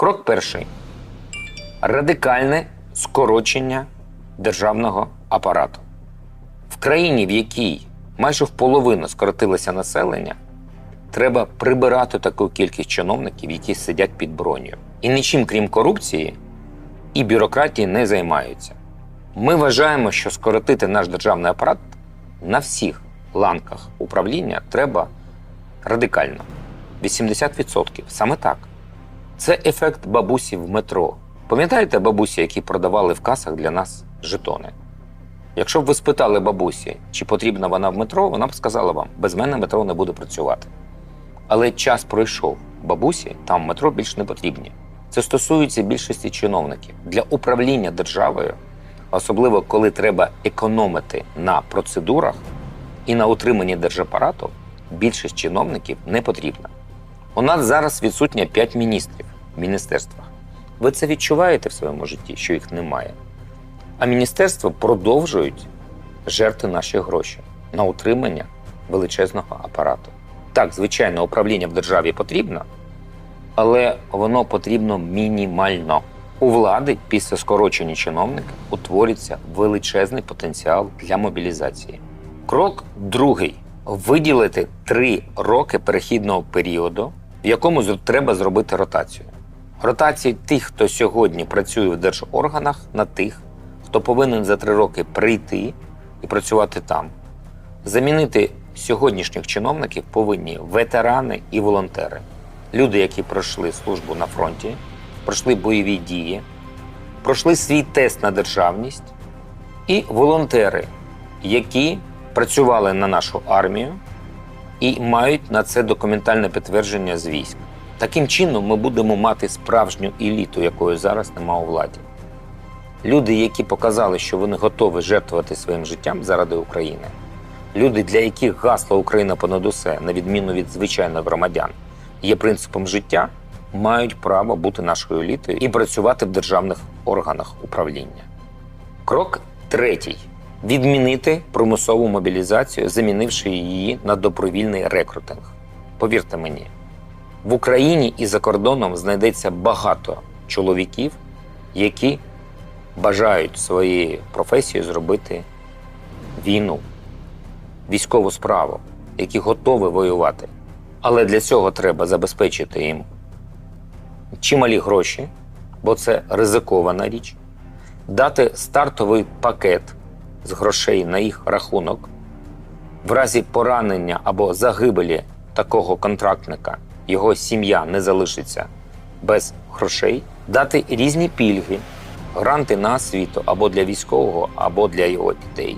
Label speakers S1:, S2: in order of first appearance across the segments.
S1: Крок перший радикальне скорочення державного апарату. В країні, в якій майже в половину скоротилося населення, треба прибирати таку кількість чиновників, які сидять під бронею. І нічим, крім корупції і бюрократії, не займаються. Ми вважаємо, що скоротити наш державний апарат на всіх ланках управління треба радикально 80%. Саме так. Це ефект бабусі в метро. Пам'ятаєте бабусі, які продавали в касах для нас жетони? Якщо б ви спитали бабусі, чи потрібна вона в метро, вона б сказала вам, без мене метро не буде працювати. Але час пройшов. Бабусі там метро більш не потрібні. Це стосується більшості чиновників. Для управління державою, особливо коли треба економити на процедурах і на утриманні держапарату, більшість чиновників не потрібна. У нас зараз відсутня 5 міністрів міністерствах. Ви це відчуваєте в своєму житті, що їх немає. А міністерства продовжують жерти наші гроші на утримання величезного апарату. Так, звичайно, управління в державі потрібно, але воно потрібно мінімально. У влади після скорочення чиновника утворюється величезний потенціал для мобілізації. Крок другий виділити три роки перехідного періоду, в якому треба зробити ротацію. Ротацію тих, хто сьогодні працює в держорганах, на тих, хто повинен за три роки прийти і працювати там. Замінити сьогоднішніх чиновників повинні ветерани і волонтери. Люди, які пройшли службу на фронті, пройшли бойові дії, пройшли свій тест на державність, і волонтери, які працювали на нашу армію і мають на це документальне підтвердження з військ. Таким чином, ми будемо мати справжню еліту, якої зараз немає у владі. Люди, які показали, що вони готові жертвувати своїм життям заради України, люди, для яких гасло Україна понад усе, на відміну від звичайних громадян, є принципом життя, мають право бути нашою елітою і працювати в державних органах управління. Крок третій відмінити примусову мобілізацію, замінивши її на добровільний рекрутинг. Повірте мені, в Україні і за кордоном знайдеться багато чоловіків, які бажають своєю професією зробити війну, військову справу, які готові воювати. Але для цього треба забезпечити їм чималі гроші, бо це ризикована річ, дати стартовий пакет з грошей на їх рахунок. В разі поранення або загибелі такого контрактника його сім'я не залишиться без грошей, дати різні пільги, гранти на освіту або для військового, або для його дітей,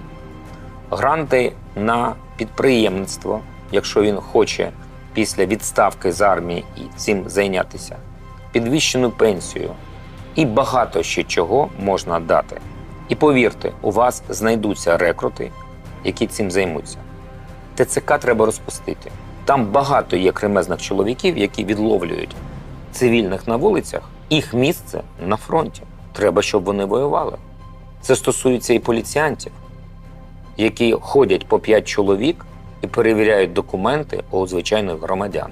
S1: гранти на підприємництво, якщо він хоче після відставки з армії і цим зайнятися, підвищену пенсію і багато ще чого можна дати. І повірте, у вас знайдуться рекрути, які цим займуться. ТЦК треба розпустити. Там багато є кремезних чоловіків, які відловлюють цивільних на вулицях. Їх місце на фронті. Треба, щоб вони воювали. Це стосується і поліціянтів, які ходять по 5 чоловік і перевіряють документи у звичайних громадян.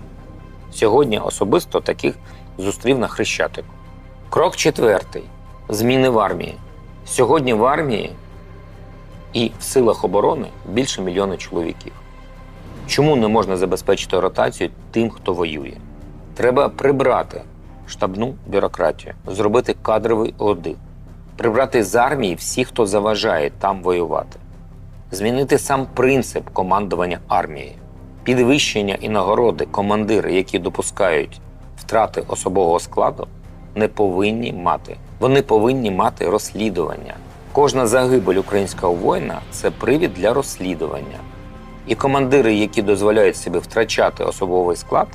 S1: Сьогодні особисто таких зустрів на Хрещатику. Крок четвертий зміни в армії. Сьогодні в армії і в силах оборони більше мільйона чоловіків. Чому не можна забезпечити ротацію тим, хто воює? Треба прибрати штабну бюрократію, зробити кадровий аудит, прибрати з армії всіх, хто заважає там воювати, змінити сам принцип командування армією, підвищення і нагороди командири, які допускають втрати особового складу, не повинні мати. Вони повинні мати розслідування. Кожна загибель українського воїна це привід для розслідування. І командири, які дозволяють собі втрачати особовий склад,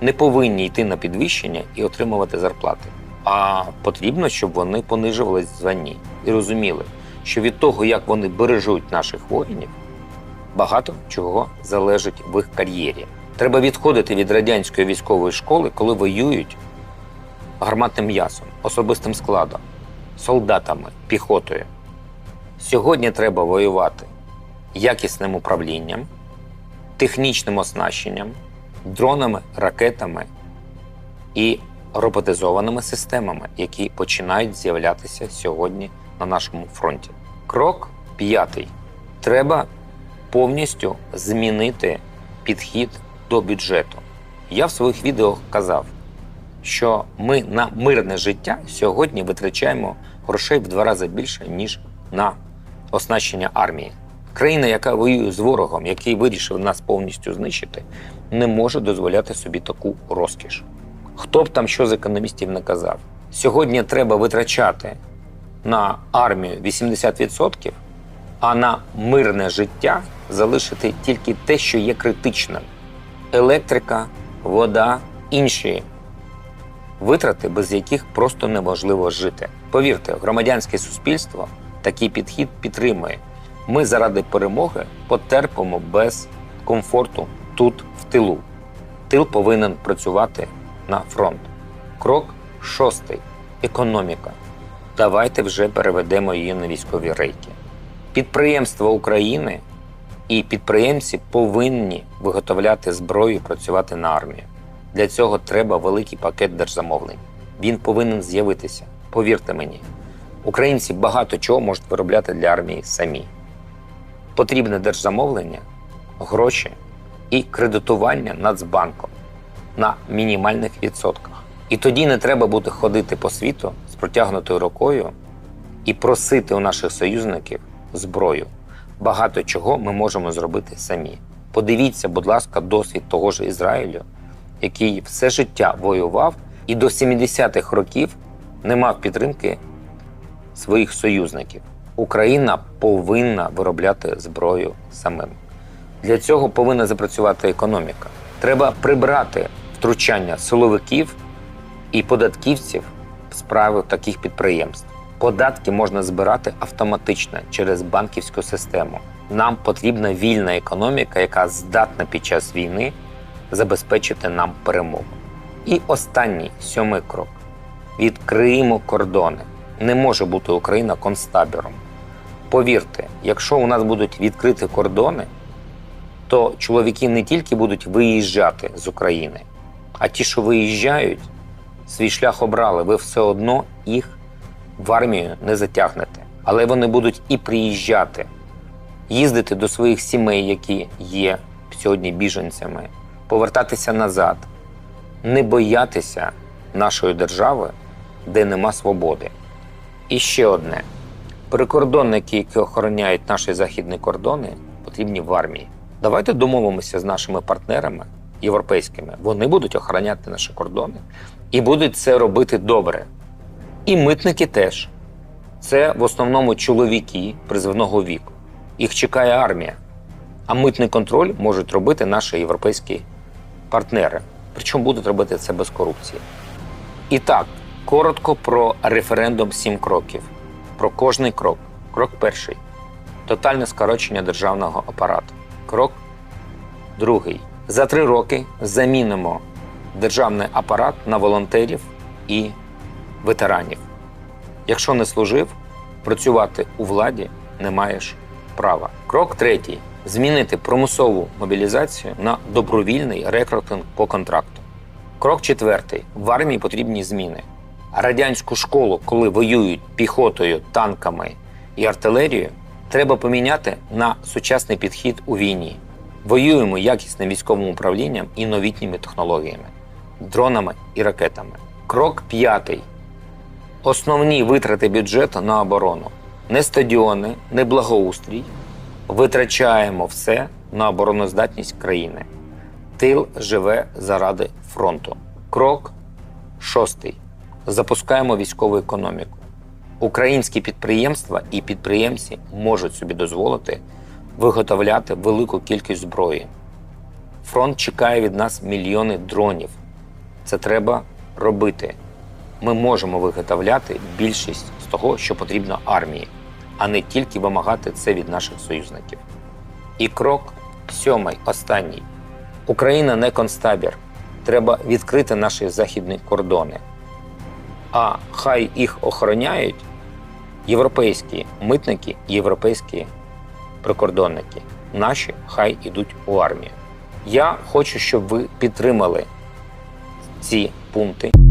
S1: не повинні йти на підвищення і отримувати зарплати. А потрібно, щоб вони понижувались в і розуміли, що від того, як вони бережуть наших воїнів, багато чого залежить в їх кар'єрі. Треба відходити від радянської військової школи, коли воюють гарматним м'ясом, особистим складом, солдатами, піхотою. Сьогодні треба воювати якісним управлінням, технічним оснащенням, дронами, ракетами і роботизованими системами, які починають з'являтися сьогодні на нашому фронті. Крок п'ятий. Треба повністю змінити підхід до бюджету. Я в своїх відео казав, що ми на мирне життя сьогодні витрачаємо грошей в два рази більше, ніж на оснащення армії. Країна, яка воює з ворогом, який вирішив нас повністю знищити, не може дозволяти собі таку розкіш. Хто б там що з економістів не казав, сьогодні треба витрачати на армію 80%, а на мирне життя залишити тільки те, що є критичним: електрика, вода, інші витрати, без яких просто неможливо жити. Повірте, громадянське суспільство такий підхід підтримує. Ми заради перемоги потерпимо без комфорту тут, в тилу. Тил повинен працювати на фронт. Крок шостий економіка. Давайте вже переведемо її на військові рейки. Підприємства України і підприємці повинні виготовляти зброю і працювати на армію. Для цього треба великий пакет держзамовлень. Він повинен з'явитися. Повірте мені, українці багато чого можуть виробляти для армії самі. Потрібне держзамовлення, гроші і кредитування Нацбанком на мінімальних відсотках. І тоді не треба буде ходити по світу з протягнутою рукою і просити у наших союзників зброю. Багато чого ми можемо зробити самі. Подивіться, будь ласка, досвід того ж Ізраїлю, який все життя воював і до 70-х років не мав підтримки своїх союзників. Україна повинна виробляти зброю самим. Для цього повинна запрацювати економіка. Треба прибрати втручання силовиків і податківців в справи таких підприємств. Податки можна збирати автоматично через банківську систему. Нам потрібна вільна економіка, яка здатна під час війни забезпечити нам перемогу. І останній сьомий крок: відкриємо кордони. Не може бути Україна концтабіром. Повірте, якщо у нас будуть відкриті кордони, то чоловіки не тільки будуть виїжджати з України, а ті, що виїжджають, свій шлях обрали, ви все одно їх в армію не затягнете. Але вони будуть і приїжджати, їздити до своїх сімей, які є сьогодні біженцями, повертатися назад, не боятися нашої держави, де нема свободи. І ще одне: прикордонники, які охороняють наші західні кордони, потрібні в армії. Давайте домовимося з нашими партнерами європейськими. Вони будуть охороняти наші кордони і будуть це робити добре. І митники теж. Це в основному чоловіки призивного віку. Їх чекає армія. А митний контроль можуть робити наші європейські партнери. Причому будуть робити це без корупції. І так, коротко про референдум сім кроків. Про кожний крок. Крок перший тотальне скорочення державного апарату. Крок другий. За три роки замінимо державний апарат на волонтерів і ветеранів. Якщо не служив, працювати у владі не маєш права. Крок третій змінити примусову мобілізацію на добровільний рекрутинг по контракту. Крок четвертий в армії потрібні зміни. Радянську школу, коли воюють піхотою, танками і артилерією, треба поміняти на сучасний підхід у війні. Воюємо якісним військовим управлінням і новітніми технологіями, дронами і ракетами. Крок п'ятий основні витрати бюджету на оборону. Не стадіони, не благоустрій. Витрачаємо все на обороноздатність країни. Тил живе заради фронту. Крок шостий. Запускаємо військову економіку. Українські підприємства і підприємці можуть собі дозволити виготовляти велику кількість зброї. Фронт чекає від нас мільйони дронів. Це треба робити ми можемо виготовляти більшість з того, що потрібно армії, а не тільки вимагати це від наших союзників. І крок сьомий, останній. Україна не концтабір. Треба відкрити наші західні кордони. А хай їх охороняють європейські митники європейські прикордонники. Наші хай ідуть у армію. Я хочу, щоб ви підтримали ці пункти.